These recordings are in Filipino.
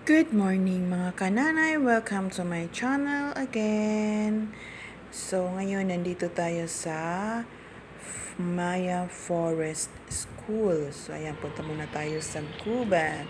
Good morning mga kananay! Welcome to my channel again! So ngayon nandito tayo sa Maya Forest School. So ayan, punta muna tayo sa gubat.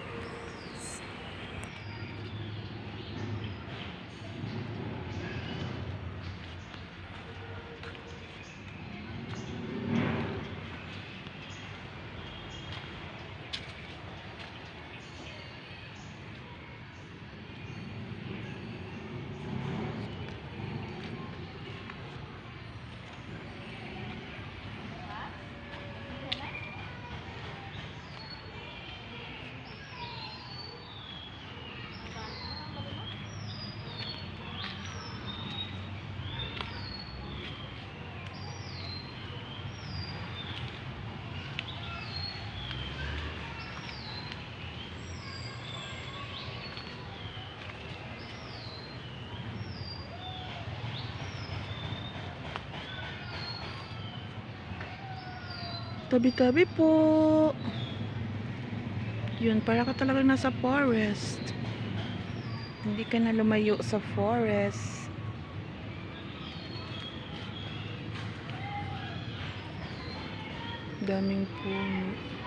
Tabi-tabi po! Yun, para ka talaga nasa forest. Hindi ka na lumayo sa forest. Daming puno.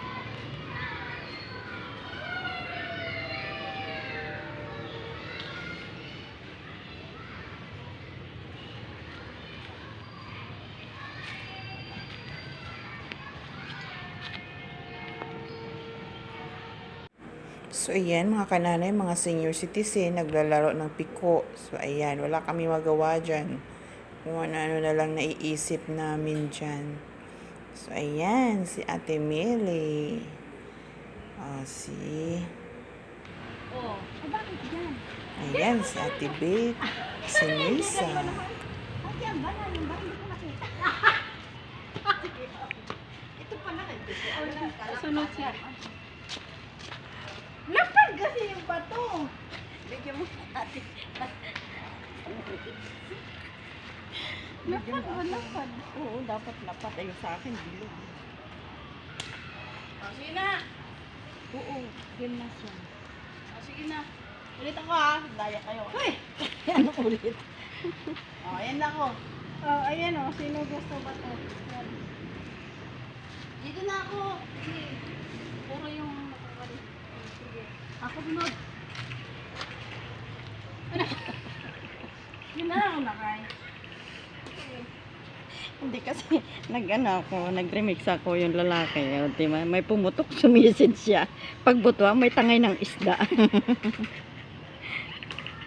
So, ayan, mga kananay, mga senior citizen, naglalaro ng piko. So, ayan, wala kami magawa dyan. Kung ano-ano na lang naiisip namin dyan. So, ayan, si Ate Millie. Ah, si... Oh, bakit yan? Ayan, si Ate Beth. Si Nisa. At yan ba na yung bakit hindi ko nakita? Ito pala kay Sunod siya. Kasi yung bato. Bigyan mo ate. Lapad ba lapad? Oo, dapat lapad. Ayun sa akin, bilog. Oh, sige na. Oo, na siya. Oh, sige na. Ulit ako ha. Daya kayo. Ay! ano ulit? Oh, ayan na ako. Oh, ayan oh, sino gusto ba to? Yan. Dito na ako. Sige. Puro yung nakakali. Oh, sige. Ako sunod. Yun na ako nakay. Hindi kasi nag-ano ako, nag-remix ako yung lalaki. O, di ba? May pumutok, sumisid siya. Pag butuan, may tangay ng isda.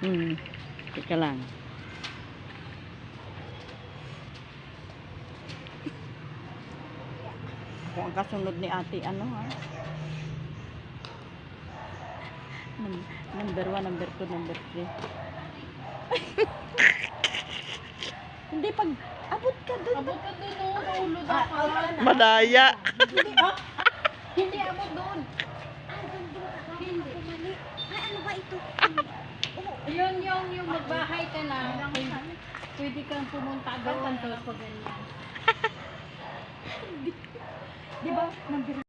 hmm. Teka lang. Ako ang kasunod ni ate, ano ha? Num- Number one, number two, number three. Hindi, pag abot ka doon. Abot ka doon oh. Sa ulo dapat. Madaya. Hindi, ah. Hindi abot doon. Hindi. Ay, ano ba ito? Yun yung, yung magbahay ka na. Pwede kang pumunta doon. Pag ganyan. Di ba? Number